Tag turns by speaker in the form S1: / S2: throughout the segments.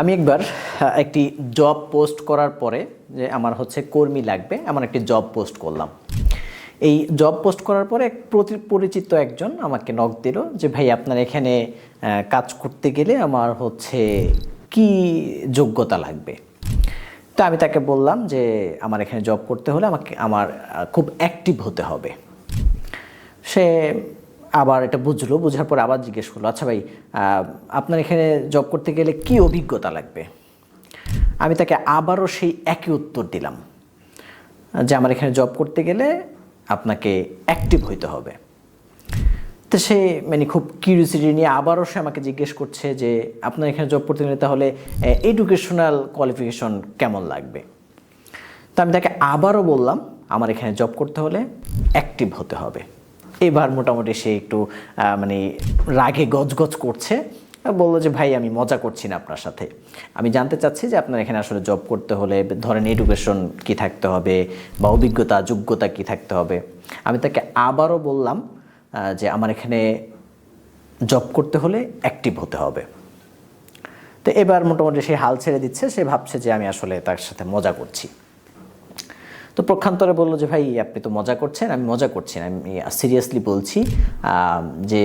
S1: আমি একবার একটি জব পোস্ট করার পরে যে আমার হচ্ছে কর্মী লাগবে, এমন একটি জব পোস্ট করলাম। এই জব পোস্ট করার পরে এক পরিচিত একজন আমাকে নক দিল যে, ভাই, আপনার এখানে কাজ করতে গেলে আমার হচ্ছে কি যোগ্যতা লাগবে? তো আমি তাকে বললাম যে, আমার এখানে জব করতে হলে আমাকে, আমার খুব অ্যাক্টিভ হতে হবে। সে আবার এটা বুঝলো, বোঝার পর আবার জিজ্ঞেস করল আচ্ছা ভাই আপনার এখানে জব করতে গেলে কি অভিজ্ঞতা লাগবে? আমি তাকে আবারও সেই একই উত্তর দিলাম, যে আমার এখানে জব করতে গেলে আপনাকে অ্যাক্টিভ হইতে হবে। তো সে মানে খুব কিউরিয়াসিটি নিয়ে আবারও সে আমাকে জিজ্ঞেস করছে যে, আপনার এখানে জব করতে গেলে তাহলে এডুকেশনাল কোয়ালিফিকেশন কেমন লাগবে? তো আমি তাকে আবারও বললাম, আমার এখানে জব করতে হলে অ্যাক্টিভ হতে হবে। এবার মোটামুটি সে একটু মানে রাগে গজগজ করছে। বলল যে, ভাই, আমি মজা করছি না আপনার সাথে। আমি জানতে চাচ্ছি যে আপনার এখানে আসলে জব করতে হলে ধরেন এডুকেশন কি থাকতে হবে বা অভিজ্ঞতা, যোগ্যতা কি থাকতে হবে? আমি তাকে আবারও বললাম যে, আমার এখানে জব করতে হলে অ্যাক্টিভ হতে হবে। তো এবার মোটামুটি সে হাল ছেড়ে দিচ্ছে। সে ভাবছে যে, আমি আসলে তার সাথে মজা করছি। তো প্রক্ষান্তরে বলল যে, ভাই, আপনি তো মজা করছেন, আমি মজা করছি না, আমি সিরিয়াসলি বলছি যে,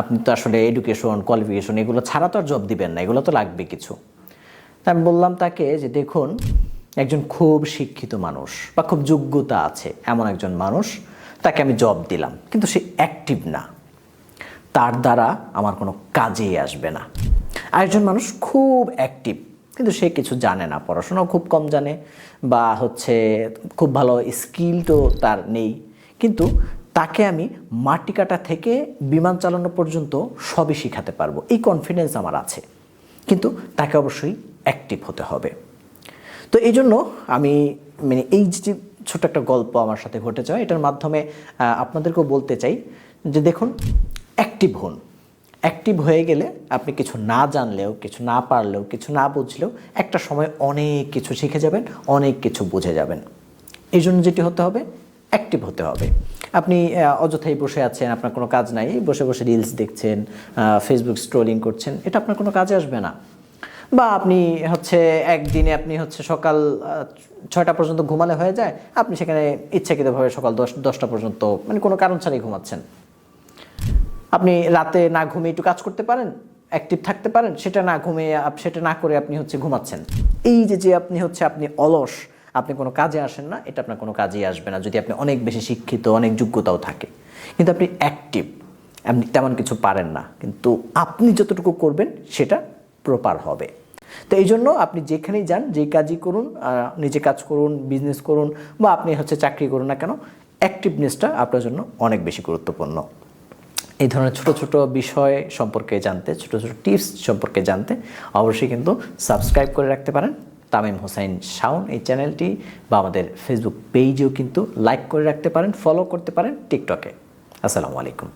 S1: আপনি তো আসলে এডুকেশন কোয়ালিফিকেশন এগুলো ছাড়া তো আর জব দিবেন না, এগুলো তো লাগবে কিছু। তা আমি বললাম তাকে যে, দেখুন, একজন খুব শিক্ষিত মানুষ বা খুব যোগ্যতা আছে এমন একজন মানুষ, তাকে আমি জব দিলাম, কিন্তু সে অ্যাক্টিভ না। তার দ্বারা আমার কোনো কাজেই আসবে না। আরেকজন মানুষ খুব অ্যাক্টিভ কিন্তু সে কিছু জানে না, পড়াশোনাও খুব কম জানে বা হচ্ছে খুব ভালো স্কিল তো তার নেই। কিন্তু তাকে আমি মাটি কাটা থেকে বিমান চালানো পর্যন্ত সবই শিখাতে পারব, এই কনফিডেন্স আমার আছে। কিন্তু তাকে অবশ্যই অ্যাক্টিভ হতে হবে। তো এই জন্য আমি মানে এই যে ছোট্ট একটা গল্প আমার সাথে ঘটে যায়, এটার মাধ্যমে আপনাদেরকেও বলতে চাই যে দেখুন অ্যাক্টিভ হন। অ্যাক্টিভ হয়ে গেলে আপনি কিছু না জানলেও, কিছু না পারলেও, কিছু না বুঝলেও একটা সময় অনেক কিছু শিখে যাবেন, অনেক কিছু বুঝে যাবেন। এই জন্য যেটি হতে হবে অ্যাক্টিভ হতে হবে। আপনি অযথাই বসে আছেন, আপনার কোনো কাজ নাই বসে বসে রিলস দেখছেন ফেসবুক স্ক্রোলিং করছেন, এটা আপনার কোনো কাজে আসবে না। বা আপনি হচ্ছে একদিনে আপনি হচ্ছে সকাল ছয়টা পর্যন্ত ঘুমালে হয়ে যায়, আপনি সেখানে ইচ্ছাকৃতভাবে সকাল দশ, দশটা পর্যন্ত মানে কোনো কারণ ছাড়াই ঘুমাচ্ছেন। আপনি রাতে না ঘুমিয়ে একটু কাজ করতে পারেন অ্যাক্টিভ থাকতে পারেন, সেটা না ঘুমিয়ে সেটা না করে আপনি হচ্ছে ঘুমাচ্ছেন। এই যে যে আপনি হচ্ছে, আপনি অলস, আপনি কোনো কাজে আসেন না, এটা আপনার কোনো কাজেই আসবে না। যদি আপনি অনেক বেশি শিক্ষিত, অনেক যোগ্যতাও থাকে। কিন্তু আপনি অ্যাক্টিভ আপনি তেমন কিছু পারেন না। কিন্তু আপনি যতটুকু করবেন, সেটা প্রপার হবে। তো এই জন্য আপনি যেখানেই যান যেই কাজই করুন নিজে কাজ করুন বিজনেস করুন, বা আপনি হচ্ছে চাকরি করুন না কেন অ্যাক্টিভনেসটা আপনার জন্য অনেক বেশি গুরুত্বপূর্ণ। এই ধরনের ছোট ছোট বিষয় সম্পর্কে জানতে, ছোট ছোট টিপস সম্পর্কে জানতে অবশ্যই কিন্তু সাবস্ক্রাইব করে রাখতে পারেন। তামিম হোসাইন শাওন এই চ্যানেলটি বা আমাদের ফেসবুক পেজেও কিন্তু লাইক করে রাখতে পারেন ফলো করতে পারেন টিকটকে আসসালামু আলাইকুম।